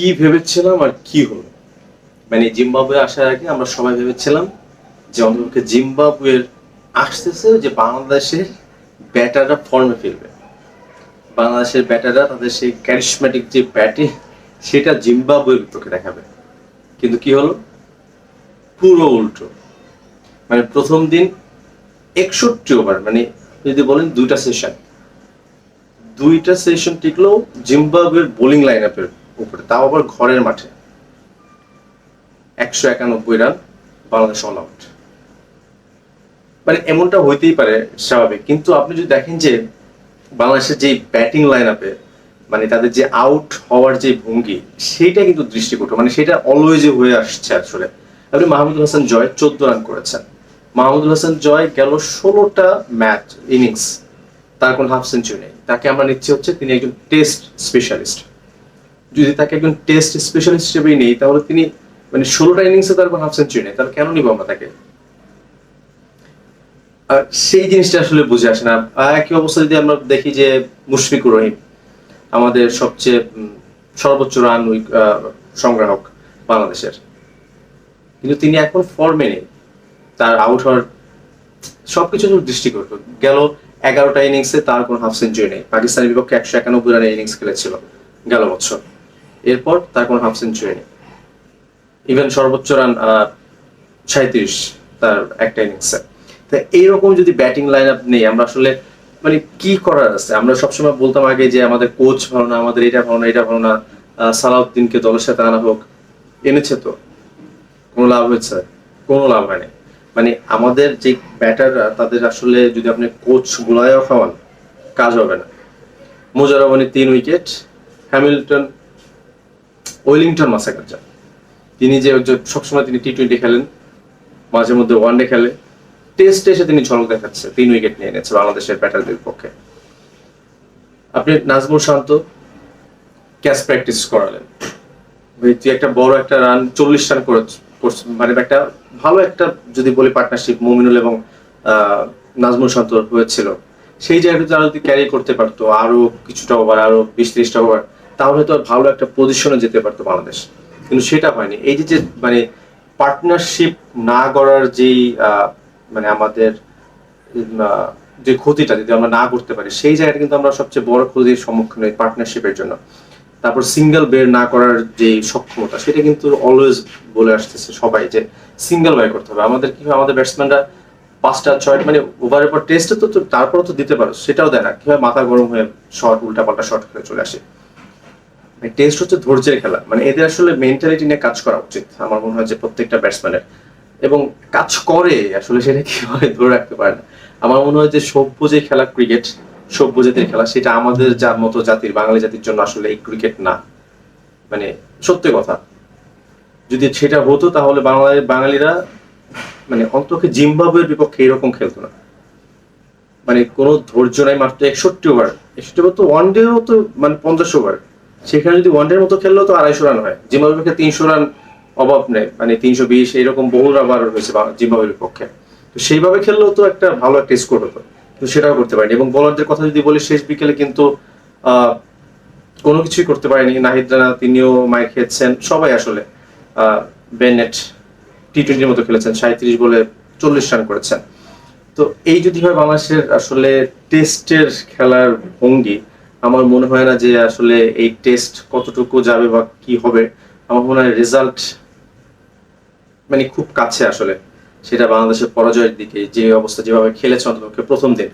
কি ভেবেছিলাম আর কি হলো? মানে জিম্বাবুয়ে আসার আগে আমরা সবাই ভেবেছিলাম যে অন্তপক্ষে জিম্বাবুয়ের আসতেছে যে বাংলাদেশের ব্যাটাররা ফর্মে ফিরবে। বাংলাদেশের ব্যাটাররা তাদের সেই ক্যারিসমেটিক যে ব্যাটে সেটা জিম্বাবুয়ের বিপক্ষে দেখাবে। কিন্তু কি হলো? পুরো উল্টো। মানে প্রথম দিন একষট্টি ওভার মানে যদি বলেন দুইটা সেশন দুইটা সেশন টিকলো জিম্বাবুয়ের বোলিং লাইন আপের উপরে। তাও আবার ঘরের মাঠে। একশো একানব্বই রান বাংলাদেশ অল আউট মানে এমনটা হইতেই পারে, স্বাভাবিক। কিন্তু আপনি যদি দেখেন যে বাংলাদেশের যে ব্যাটিং লাইন আপে মানে তাদের যে আউট হওয়ার যে ভঙ্গি, সেইটা কিন্তু দৃষ্টিকটু মানে সেটা অলওয়েজ হয়ে আসছে আসলে। আপনি মাহমুদুল হাসান জয় চোদ্দ রান করেছেন। মাহমুদুল হাসান জয় গেল ষোলোটা ম্যাচ ইনিংস তার কোনো হাফ সেঞ্চুরি নেই। তাকে আমরা নিচ্ছি হচ্ছে তিনি একজন টেস্ট স্পেশালিস্ট যদি তাকে একজন টেস্ট স্পেশালিস্ট হিসেবেই নেই, তাহলে তিনি মানে ষোলোটা ইনিংসে তার হাফ সেঞ্চুরি নেই, তাহলে কেন নিব আমরা তাকে? আর সেই জিনিসটা আসলে বুঝে আসে না। একই অবস্থা যদি আমরা দেখি যে মুশফিকুর রহিম, আমাদের সবচেয়ে সর্বোচ্চ রান সংগ্রাহক বাংলাদেশের। কিন্তু তিনি এখন ফর্মে নেই। তার আউট হওয়ার সবকিছু দৃষ্টিকট। গেল এগারোটা ইনিংসে তার কোনো হাফ সেঞ্চুরি নেই। পাকিস্তানের বিপক্ষে একশো একানব্বই রানের ইনিংস খেলেছিল গেল বছর। এরপর তার কোনো হাফ সেঞ্চুরি নেই। ইভেন সর্বোচ্চ রান সাঁত্রিশ তার একটা ইনিংসে তা এইরকম যদি ব্যাটিং লাইন আপ নেই, আমরা আসলে মানে কি করার আছে? আমরা সবসময় বলতাম আগে যে আমাদের কোচ ভালো না, আমাদের এটা ভালো না, এটা ভালো না সালাউদ্দিনকে দলের সাথে আনা হোক। এনেছে তো। কোনো লাভ হয়েছে? কোনো লাভ হয়নি। মানে আমাদের যে ব্যাটাররা তাদের আসলে যদি আপনি কোচ গুলায়ও খাওয়ান কাজ হবে না। মোজারবানি তিন উইকেট হ্যামিল্টন ওয়েলিংটন মাসাকার তিনি যে সবসময় তিনি টি টোয়েন্টি খেলেন, মাঝে মধ্যে ওয়ানডে খেলে টেস্টে এসে তিনি ঝলক দেখাচ্ছে, তিন উইকেট নিয়ে এনেছে বাংলাদেশের ব্যাটারদের পক্ষে। আপনি নাজমুল শান্ত ক্যাচ প্র্যাকটিস করালেন। তুই একটা বড় একটা রান চল্লিশ রান করে মানে একটা ভালো একটা যদি বলি পার্টনারশিপ মুমিনুল এবং নাজমুল শান্ত হয়েছিল। সেই জায়গাটা তারা যদি ক্যারি করতে পারতো, আরও কিছুটা ওভার আরও বিশ ত্রিশটা ওভার তাহলে তো ভালো একটা পজিশনে যেতে পারতো বাংলাদেশ। কিন্তু সেটা হয়নি। এই যে মানে পার্টনারশিপ না করার যেই মানে আমাদের যে ক্ষতিটা যদি আমরা না করতে পারি, সেই জায়গাটা কিন্তু আমরা সবচেয়ে বড় ক্ষতির সম্মুখীন হই পার্টনারশিপের জন্য। তারপর সিঙ্গেল বের না করার যে সক্ষমতা, সেটা কিন্তু অলওয়েজ বলে আসতেছে সবাই যে সিঙ্গেল বাই করতে হবে। আমাদের কি আমাদের ব্যাটসম্যানরা পাঁচটা ছয়টা মানে ওভারের পর টেস্টে তো তারপরে তো দিতে পারো, সেটাও দেয় না। কীভাবে মাথা গরম হয়ে শর্ট উল্টা পাল্টা শর্ট খেলে চলে আসে। টেস্ট হচ্ছে ধৈর্যের খেলা। মানে এদের আসলে মেন্টালিটি নিয়ে কাজ করা উচিত, আমার মনে হয় যে প্রত্যেকটা ব্যাটসম্যানের এবং কাজ করে আসলে সেটা কীভাবে ধরে রাখতে পারে না। আমার মনে হয় যে সভ্য যে খেলা ক্রিকেট সভ্য জাতির খেলা, সেটা আমাদের যার মতো জাতির, বাঙালি জাতির জন্য আসলে এই ক্রিকেট না। মানে সত্যি কথা। যদি সেটা হতো তাহলে বাংলাদেশ বাঙালিরা মানে অন্তকে জিম্বাবুয়ের বিপক্ষে এরকম খেলতো না। মানে কোনো ধৈর্য নাই মাত্র একষট্টি ওভার একষট্টি ওভার তো ওয়ান ডেও তো মানে পঞ্চাশ ওভার সেখানে যদি ওয়ান ডের মতো খেললেও তো আড়াইশো রান হয়। জিম্বাবুয়ের পক্ষে তিনশো রান অভাব নেই। মানে তিনশো বিশ এইরকম বহু আবার হয়েছে জিম্বাবুয়ের পক্ষে। তো সেইভাবে খেললেও তো একটা ভালো একটা স্কোর হতো। কিন্তু সেটাও করতে পারেনি। এবং বলারদের কথা যদি বলি, শেষ বিকেলে কিন্তু কোনো কিছুই করতে পারেনি। নাহিদ রানা, তিনিও মাইর খেয়েছেন সবাই আসলে বেনেট টি টোয়েন্টির মতো খেলেছেন। সাঁত্রিশ বলে চল্লিশ রান করেছেন। তো এই যদি হয় বাংলাদেশের আসলে টেস্টের খেলার ভঙ্গি আমার মনে হয় না যে আসলে এই টেস্ট কতটুকু যাবে বা কি হবে। আমার মনে হয় রেজাল্ট মানে খুব কাছে আসলে। সেটা বাংলাদেশের পরাজয়ের দিকে যে অবস্থা যেভাবে খেলেছে অন্তত প্রথম দিন।